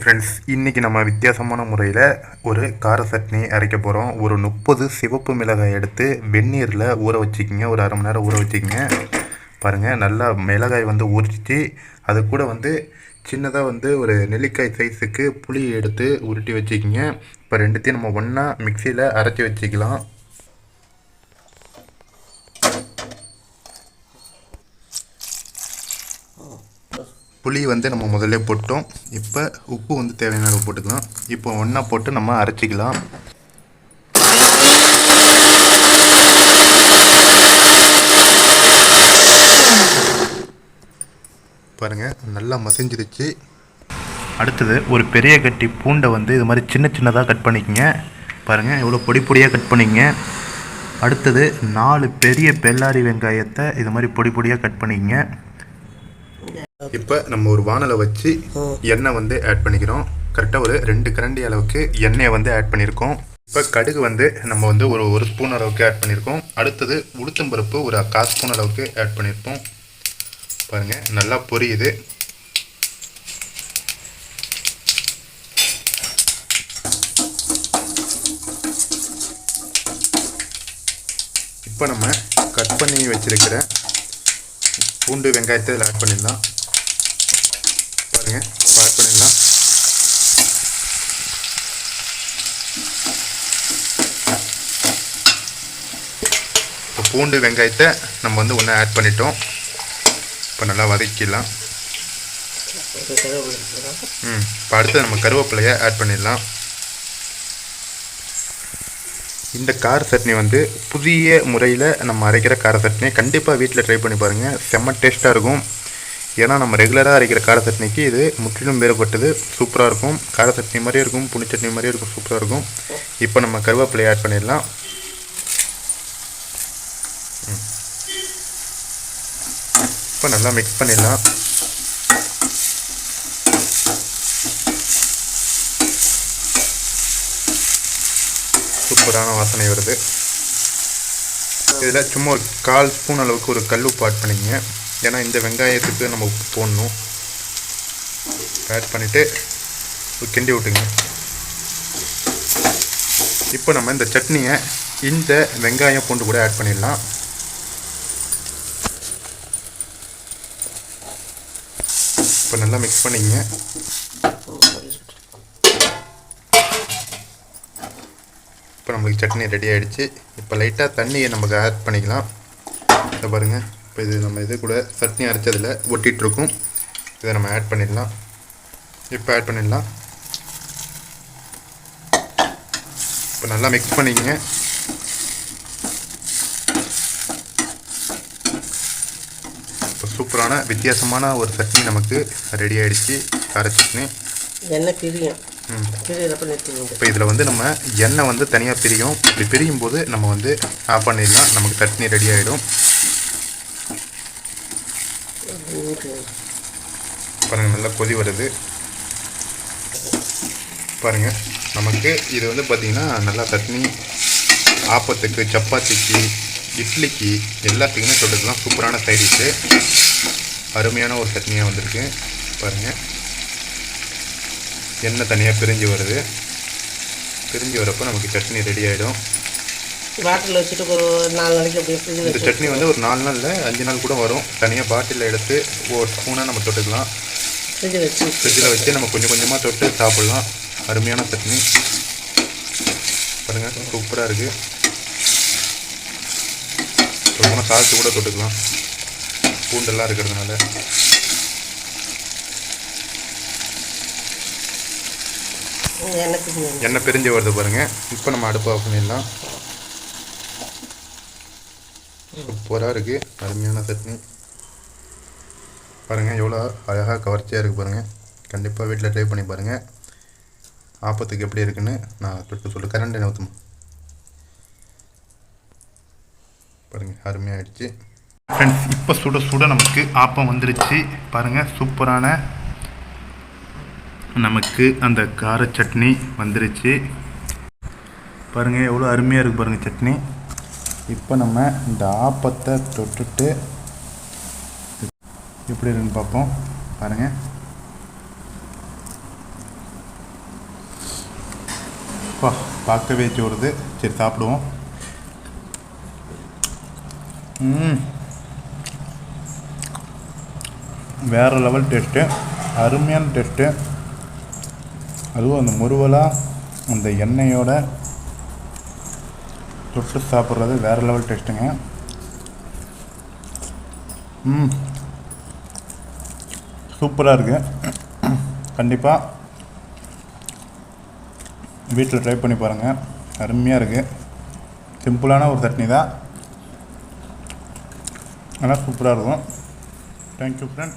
Friends இன்றைக்கி நம்ம வித்தியாசமான முறையில் ஒரு கார சட்னி அரைக்க போகிறோம் ஒரு முப்பது சிவப்பு மிளகாய் எடுத்து வெந்நீரில் ஊற வச்சுக்கிங்க. ஒரு அரை மணி நேரம் ஊற வச்சுக்கிங்க. பாருங்கள் நல்லா மிளகாய் வந்து உரிச்சு அது கூட வந்து சின்னதாக வந்து ஒரு நெல்லிக்காய் சைஸுக்கு புளி எடுத்து உருட்டி வச்சுக்கிங்க. இப்போ ரெண்டுத்தையும் நம்ம ஒன்றா மிக்சியில் அரைச்சி வச்சுக்கலாம். புளி வந்து நம்ம முதல்ல போட்டோம். இப்போ உப்பு வந்து தேவையான அளவு போட்டுக்கலாம். இப்போ ஒன்றா போட்டு நம்ம அரைச்சிக்கலாம். பாருங்கள் நல்லா மசிஞ்சிருச்சு. அடுத்தது ஒரு பெரிய கட்டி பூண்டை வந்து இது மாதிரி சின்ன சின்னதாக கட் பண்ணிக்கங்க. பாருங்கள் எவ்வளோ பொடி பொடியாக கட் பண்ணிக்கங்க. அடுத்தது நாலு பெரிய பெல்லாரி வெங்காயத்தை இது மாதிரி பொடி பொடியாக கட் பண்ணிக்கங்க. இப்போ நம்ம ஒரு வானலை வச்சு எண்ணெய் வந்து ஆட் பண்ணிக்கிறோம். கரெக்டாக ஒரு ரெண்டு கரண்டி அளவுக்கு எண்ணெயை வந்து ஆட் பண்ணியிருக்கோம். இப்போ கடுகு வந்து நம்ம வந்து ஒரு ஒரு ஸ்பூன் அளவுக்கு ஆட் பண்ணியிருக்கோம். அடுத்தது உளுத்தம்பருப்பு ஒரு கால் ஸ்பூன் அளவுக்கு ஆட் பண்ணியிருப்போம் பாருங்கள் நல்லா பொரியுது. இப்போ நம்ம கட் பண்ணி வச்சிருக்கிற பூண்டு வெங்காயத்தை இதில் ஆட் பண்ணிடலாம். பாருங்கள் ஆட் பண்ணிடலாம். இப்போ பூண்டு வெங்காயத்தை நம்ம வந்து ஒன்றா ஆட் பண்ணிட்டோம். இப்போ நல்லா வதக்கிடலாம். ம் இப்போ அடுத்து நம்ம கருவேப்பிலையை ஆட் பண்ணிடலாம். இந்த கார சட்னி வந்து புதிய முறையில் நம்ம அரைக்கிற கார சட்னியை கண்டிப்பாக வீட்டில் ட்ரை பண்ணி பாருங்கள் செம்ம டேஸ்ட்டாக இருக்கும். ஏன்னா நம்ம ரெகுலராக அரைக்கிற கார சட்னிக்கு இது முற்றிலும் வேறுபட்டது. சூப்பராக இருக்கும். கார சட்னி மாதிரியே இருக்கும். புளி சட்னி மாதிரியே இருக்கும். சூப்பராக இருக்கும். இப்போ நம்ம கருவேப்பிலையை ஆட் பண்ணிடலாம். இப்போ நல்லா மிக்ஸ் பண்ணிடலாம். சூப்பரான வாசனை வருது. இதில் சும்மா ஒரு கால் ஸ்பூன் அளவுக்கு ஒரு கல் உப்பு ஆட் பண்ணிக்கங்க. ஏன்னா இந்த வெங்காயத்துக்கு நம்ம உப்பு போடணும். ஆட் பண்ணிவிட்டு கிண்டி விட்டுங்க. இப்போ நம்ம இந்த சட்னியை இந்த வெங்காயம் பூண்டு கூட ஆட் பண்ணிடலாம். இப்போ நல்லா மிக்ஸ் பண்ணிக்கங்க. இப்போ நம்மளுக்கு சட்னி ரெடி ஆகிடுச்சு இப்போ லைட்டாக தண்ணியை நமக்கு ஆட் பண்ணிக்கலாம். இதை பாருங்கள் இப்போ இது நம்ம இது கூட சட்னி அரைச்சதில் ஒட்டிகிட்ருக்கும் இதை நம்ம ஆட் பண்ணிடலாம். இப்போ ஆட் பண்ணிடலாம். இப்போ நல்லா மிக்ஸ் பண்ணிக்கங்க. இப்போ சூப்பரான வித்தியாசமான ஒரு சட்னி நமக்கு ரெடி ஆகிடுச்சு கார சட்னி. எண்ணெய் பிரியும்? இப்போ இதில் வந்து நம்ம எண்ணெய் வந்து தனியாக பிரியும். இப்படி பிரியும் போது நம்ம வந்து ஆஃப் பண்ணிடலாம். நமக்கு தட்னி ரெடி ஆகிடும் பாருங்கள் நல்லா கொதி வருது. பாருங்கள் நமக்கு இது வந்து பார்த்திங்கன்னா நல்லா சட்னி ஆப்பத்துக்கு சப்பாத்திக்கு இட்லிக்கு எல்லாத்துக்குமே சொல்கிறதுலாம் சூப்பரான சைடிஷ்ஷு அருமையான ஒரு சட்னியாக வந்திருக்கு. பாருங்கள் எண்ணெய் தனியாக பிரிஞ்சு வருது. பிரிஞ்சு வரப்போ நமக்கு சட்னி ரெடி ஆகிடும் பாட்டில் வச்சுட்டு ஒரு நாலு நாளைக்கு அப்படியே இந்த சட்னி வந்து ஒரு நாலு நாளில் அஞ்சு நாள் கூட வரும். தனியாக பாட்டிலில் எடுத்து ஒரு ஸ்பூனாக நம்ம தொட்டுக்கலாம். ஃப்ரிட்ஜில் வச்சு. ஃப்ரிட்ஜில் வச்சு நம்ம கொஞ்சம் கொஞ்சமாக தொட்டு சாப்பிட்லாம். அருமையான சட்னி. பாருங்கள் சூப்பராக இருக்குது சொல்லப்போனால் சால்ட்டு கூட தொட்டுக்கலாம். பூண்டெல்லாம் இருக்கிறதுனால. எண்ணெய் பிரிஞ்சு எண்ணெய் பிரிஞ்சு வருது பாருங்கள் இப்போ நம்ம அடுப்பு ஆஃப் பண்ணிடலாம். சூப்பராக இருக்குது அருமையான சட்னி. பாருங்கள் எவ்வளோ அழகாக கவர்ச்சியாக இருக்குது பாருங்கள் கண்டிப்பாக வீட்டில் ட்ரை பண்ணி பாருங்கள் ஆப்பத்துக்கு எப்படி இருக்குன்னு நான் தொட்டு சொல்லு கரண்ட் நவுத்துமா பாருங்கள் அருமையாகிடுச்சு ஃப்ரெண்ட்ஸ் இப்போ சுட சுட நமக்கு ஆப்பம் வந்துருச்சு. பாருங்கள் சூப்பரான நமக்கு அந்த கார சட்னி வந்துருச்சு. பாருங்கள் எவ்வளோ அருமையாக இருக்குது பாருங்கள் சட்னி. இப்போ நம்ம இந்த ஆப்பத்தை தொட்டுட்டு எப்படி இருக்குன்னு பார்ப்போம். பாருங்கள் பா பார்க்கவே வச்சு வருது சரி சாப்பிடுவோம். வேறு லெவல் டேஸ்ட்டு அருமையான டேஸ்ட்டு அதுவும் அந்த முருவலாக அந்த எண்ணெயோட தொட்டு சாப்பிட்றது வேறு லெவல் டேஸ்ட்டுங்க ம். சூப்பராக இருக்குது கண்டிப்பாக வீட்டில் ட்ரை பண்ணி பாருங்கள் அருமையாக இருக்குது சிம்பிளான ஒரு சட்னி தான். நல்லா சூப்பராக இருக்கும். Thank you friend